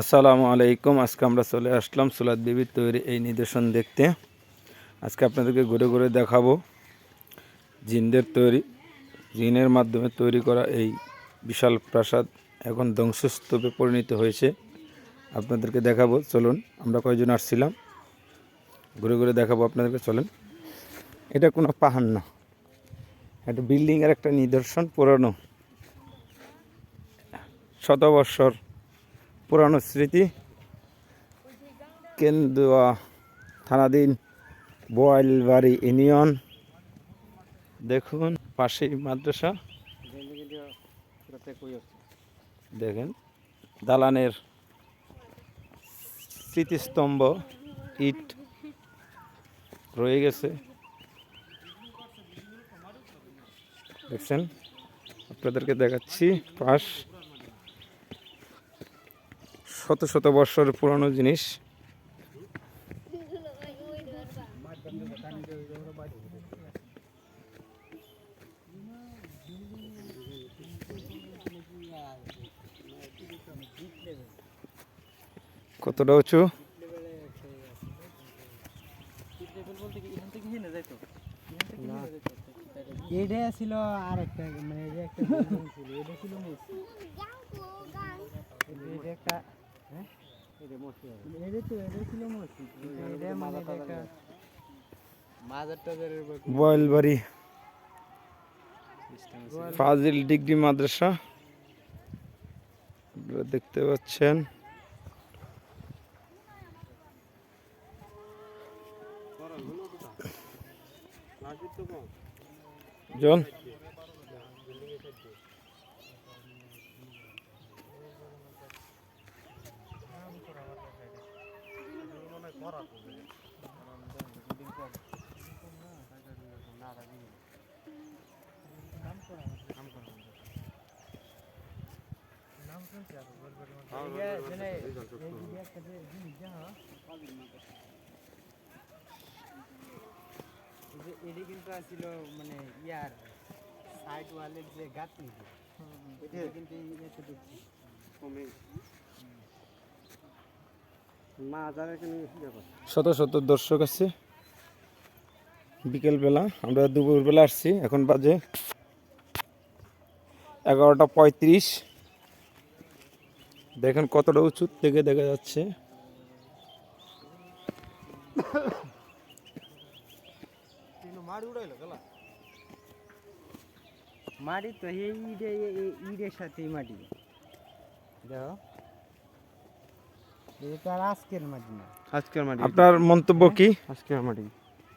আসসালামু আলাইকুম। আজকে আমরা চলে আসলাম সুলাদ বিবির তৈরি এই নিদর্শন দেখতে। আজকে আপনাদেরকে ঘুরে ঘুরে দেখাবো জিনদের তৈরি, জিনের মাধ্যমে তৈরি করা এই বিশাল প্রাসাদ এখন ধ্বংসস্তূপে পরিণত হয়েছে। আপনাদেরকে দেখাবো, চলুন আমরা কয়জন আসছিলাম? ঘুরে ঘুরে দেখাবো আপনাদেরকে, চলেন। এটা কোনো পাহাড় না। একটা বিল্ডিংয়ের একটা নিদর্শন পুরানো। শত বৎসর পুরানো স্মৃতি। কেন্দুয়া থানাধীন বোয়ালবাড়ি ইউনিয়ন। দেখুন, পাশেই মাদ্রাসা। দেখেন, দালানের স্মৃতিস্তম্ভ, ইট রয়ে গেছে। দেখছেন, আপনাদেরকে দেখাচ্ছি, পাশ। শত শত বৎসর পুরনো জিনিস। কতটা উঁচু? এটা ছিল আর একটা মানে একটা ছিল এটা ছিল একটা হ্যাঁ এটা ফাজিল ডিগ্রি মাদ্রাসা। দেখতে পাচ্ছেন। জন? এটি কিন্তু ছিল মানে ইয়ার সাইড ওয়ালের যে গাঁথনি এটা কিন্তু এই এতে দেখছি মাজার এখানে ব্যাপার শত শত দর্শক আছে। বিকেলবেলা আমরা দুপুরবেলা আসছি এখন বাজে এগারোটা পঁয়ত্রিশ। দেখেন কতটা উঁচু থেকে দেখা যাচ্ছে। মাটি তো এই ইটের সাথেই মাটি দেখো এটা আজকের মাটি না। আজকের মাটি। আপনার মন্তব্য কি? আজকের মাটি।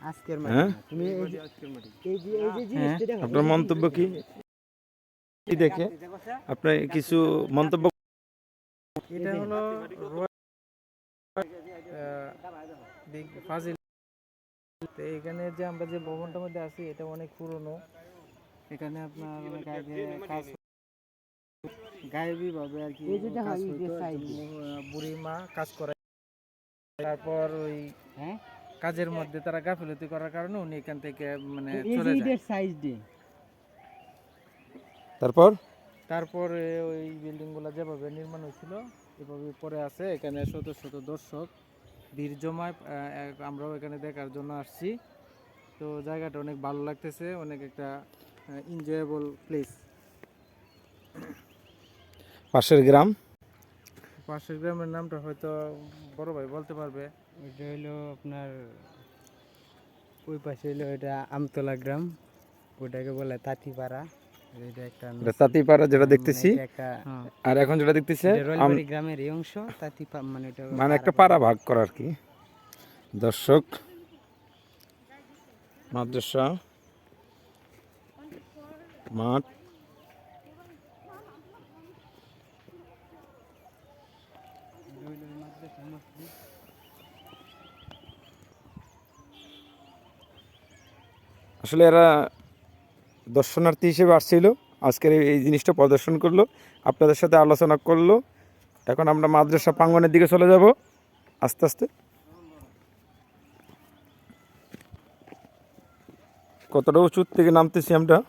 আজকের মাটি। হ্যাঁ? তুমি এই যে এই যে এই যে জিনিসটা দেখো আপনার মন্তব্য কি? কি দেখে? আপনি কিছু মন্তব্য এটা হলো ফাজিল তো এখানে যে আমরা যে ভবনটার মধ্যে আছি এটা অনেক পুরনো। এখানে আপনার অনেক আগে কাজ গায়েবী ভাবে আর কি বুড়ি মা কাজ করে। তারপর ওই হ্যাঁ? কাজের মধ্যে তারা গাফিলতি করার কারণে উনি এখান থেকে মানে চলে যায়। সাইজ তারপর? তারপরে ওই বিল্ডিংগুলা যেভাবে নির্মাণ হয়েছিল এভাবে পরে আছে। এখানে শত শত দর্শক ভিড় জমায় আহ, আমরাও এখানে দেখার জন্য আসছি। তো জায়গাটা অনেক ভালো লাগতেছে অনেক একটা এনজয়েবল প্লেস পাশের গ্রাম? পাশের গ্রামের নামটা হয়তো বড় ভাই বলতে পারবে। এটা হইল আপনার ওই পাশে হইল এটা আমতলা গ্রাম ওটাকে বলে তাঁতিপাড়া। এটা একটা এটা তাঁতিপাড়া যেটা দেখতেছি। হ্যাঁ। আর এখন যেটা দেখতেছি গ্রামের এই অংশ তাঁতিপা মানে এটা মানে একটা পাড়া ভাগ করা আর কি। দর্শক মাদ্রাসা মাঠ আসলে এরা দর্শনার্থী হিসেবে আসছিল। আজকের এই- জিনিসটা প্রদর্শন করল, আপনাদের সাথে আলোচনা করল। এখন আমরা মাদ্রাসা প্রাঙ্গনের দিকে চলে যাব। আস্তে আস্তে। কতটা উঁচুর থেকে নামতেছি আমরা?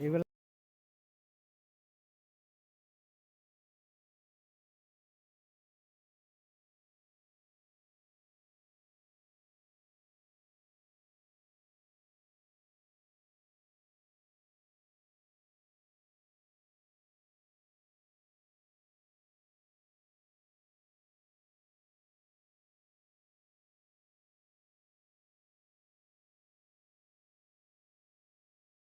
এগুলো